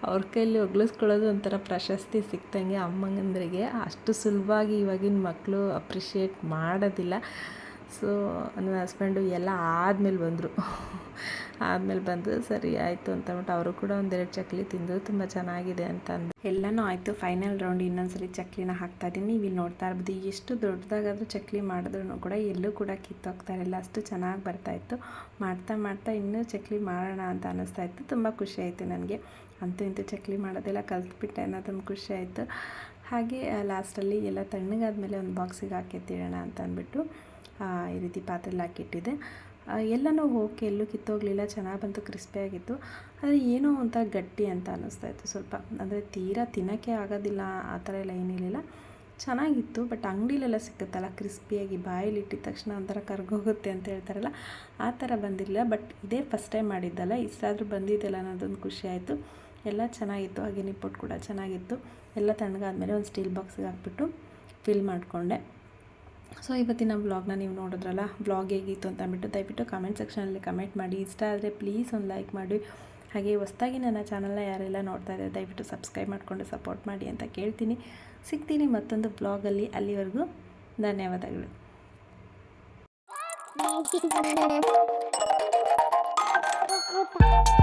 Speaker 1: ಅವ್ರ ಕೈಲಿ ಒಗ್ಲಿಸ್ಕೊಳ್ಳೋದು ಒಂಥರ ಪ್ರಶಸ್ತಿ ಸಿಕ್ತಂಗೆ ಅಮ್ಮಂಗಂದ್ರಿಗೆ. ಅಷ್ಟು ಸುಲಭವಾಗಿ ಇವಾಗಿನ ಮಕ್ಕಳು ಅಪ್ರಿಷಿಯೇಟ್ ಮಾಡೋದಿಲ್ಲ. ಸೊ, ನನ್ನ ಹಸ್ಬೆಂಡು ಎಲ್ಲ ಆದಮೇಲೆ ಬಂದರು. (laughs) ಆದಮೇಲೆ ಬಂದು, ಸರಿ, ಆಯಿತು ಅಂತ ಅಂದ್ಬಿಟ್ಟು ಅವರು ಕೂಡ ಒಂದೆರಡು ಚಕ್ಲಿ ತಿಂದು ತುಂಬ ಚೆನ್ನಾಗಿದೆ ಅಂತ ಎಲ್ಲನೂ ಆಯಿತು. ಫೈನಲ್ ರೌಂಡ್ ಇನ್ನೊಂದ್ಸರಿ ಚಕ್ಲಿನ ಹಾಕ್ತಾ ಇದ್ದೀನಿ. ನೀವು ಇಲ್ಲಿ ನೋಡ್ತಾ ಇರ್ಬೋದು, ಎಷ್ಟು ದೊಡ್ಡದಾಗಾದರೂ ಚಕ್ಲಿ ಮಾಡಿದ್ರು ಕೂಡ ಎಲ್ಲೂ ಕೂಡ ಕಿತ್ತೋಗ್ತಾ ಇರಲಿಲ್ಲ. ಅಷ್ಟು ಚೆನ್ನಾಗಿ ಬರ್ತಾಯಿತ್ತು ಮಾಡ್ತಾ ಮಾಡ್ತಾ ಇನ್ನೂ ಚಕ್ಲಿ ಮಾಡೋಣ ಅಂತ ಅನ್ನಿಸ್ತಾ ಇತ್ತು. ತುಂಬ ಖುಷಿ ಆಯಿತು ನನಗೆ. ಅಂತೂ ಇಂತೂ ಚಕ್ಲಿ ಮಾಡೋದೆಲ್ಲ ಕಲ್ತ್ಬಿಟ್ಟೆ ಅನ್ನೋದೊಂದು ಖುಷಿ ಆಯಿತು. ಹಾಗೆ ಲಾಸ್ಟಲ್ಲಿ ಎಲ್ಲ ತಣ್ಣಗಾದ ಮೇಲೆ ಒಂದು ಬಾಕ್ಸಿಗೆ ಹಾಕಿ ಎತ್ತಿಡೋಣ ಅಂತ ಅಂದ್ಬಿಟ್ಟು ಈ ರೀತಿ ಪಾತ್ರೆಲಿ ಹಾಕಿಟ್ಟಿದ್ದೆ. ಎಲ್ಲನೂ ಓಕೆ ಎಲ್ಲೂ ಕಿತ್ತೋಗಲಿಲ್ಲ, ಚೆನ್ನಾಗಿ ಬಂತು ಕ್ರಿಸ್ಪಿಯಾಗಿತ್ತು ಆದರೆ ಏನೋ ಒಂಥರ ಗಟ್ಟಿ ಅಂತ ಅನ್ನಿಸ್ತಾ ಇತ್ತು ಸ್ವಲ್ಪ. ಅಂದರೆ ತೀರಾ ತಿನ್ನೋಕ್ಕೆ ಆಗೋದಿಲ್ಲ, ಆ ಥರ ಎಲ್ಲ ಏನಿರಲಿಲ್ಲ ಚೆನ್ನಾಗಿತ್ತು ಬಟ್ ಅಂಗಡಿಲೆಲ್ಲ ಸಿಕ್ಕುತ್ತಲ್ಲ ಕ್ರಿಸ್ಪಿಯಾಗಿ ಬಾಯಲ್ಲಿ ಇಟ್ಟಿದ ತಕ್ಷಣ ಒಂಥರ ಕರ್ಗೋಗುತ್ತೆ ಅಂತ ಹೇಳ್ತಾರಲ್ಲ, ಆ ಥರ ಬಂದಿರಲಿಲ್ಲ. ಬಟ್ ಇದೇ ಫಸ್ಟ್ ಟೈಮ್ ಮಾಡಿದ್ದಲ್ಲ, ಇಷ್ಟಾದರೂ ಬಂದಿದ್ದೆಲ್ಲ ಅನ್ನೋದೊಂದು ಖುಷಿ ಆಯಿತು. ಎಲ್ಲ ಚೆನ್ನಾಗಿತ್ತು ಹಾಗೆ ನಿಪ್ಪಟ್ಟು ಕೂಡ ಚೆನ್ನಾಗಿತ್ತು. ಎಲ್ಲ ತಣ್ಣಗಾದ್ಮೇಲೆ ಒಂದು ಸ್ಟೀಲ್ ಬಾಕ್ಸಿಗೆ ಹಾಕ್ಬಿಟ್ಟು ಫಿಲ್ ಮಾಡಿಕೊಂಡೆ. ಸೊ ಇವತ್ತಿನ ವ್ಲಾಗ್ನ ನೀವು ನೋಡಿದ್ರಲ್ಲ ವ್ಲಾಗ್ ಹೇಗಿತ್ತು ಅಂತ ಅಂದ್ಬಿಟ್ಟು ದಯವಿಟ್ಟು ಕಮೆಂಟ್ ಸೆಕ್ಷನಲ್ಲಿ ಕಮೆಂಟ್ ಮಾಡಿ. ಇಷ್ಟ ಆದರೆ ಪ್ಲೀಸ್ ಒಂದು ಲೈಕ್ ಮಾಡಿ. ಹಾಗೆ ಹೊಸ್ದಾಗಿ ನನ್ನ ಚಾನಲ್ನ ಯಾರೆಲ್ಲ ನೋಡ್ತಾ ಇದ್ದಾರೆ, ದಯವಿಟ್ಟು ಸಬ್ಸ್ಕ್ರೈಬ್ ಮಾಡಿಕೊಂಡು ಸಪೋರ್ಟ್ ಮಾಡಿ ಅಂತ ಕೇಳ್ತೀನಿ. ಸಿಗ್ತೀನಿ ಮತ್ತೊಂದು ಬ್ಲಾಗಲ್ಲಿ ಅಲ್ಲಿವರೆಗೂ ಧನ್ಯವಾದಗಳು.
Speaker 2: Thank you.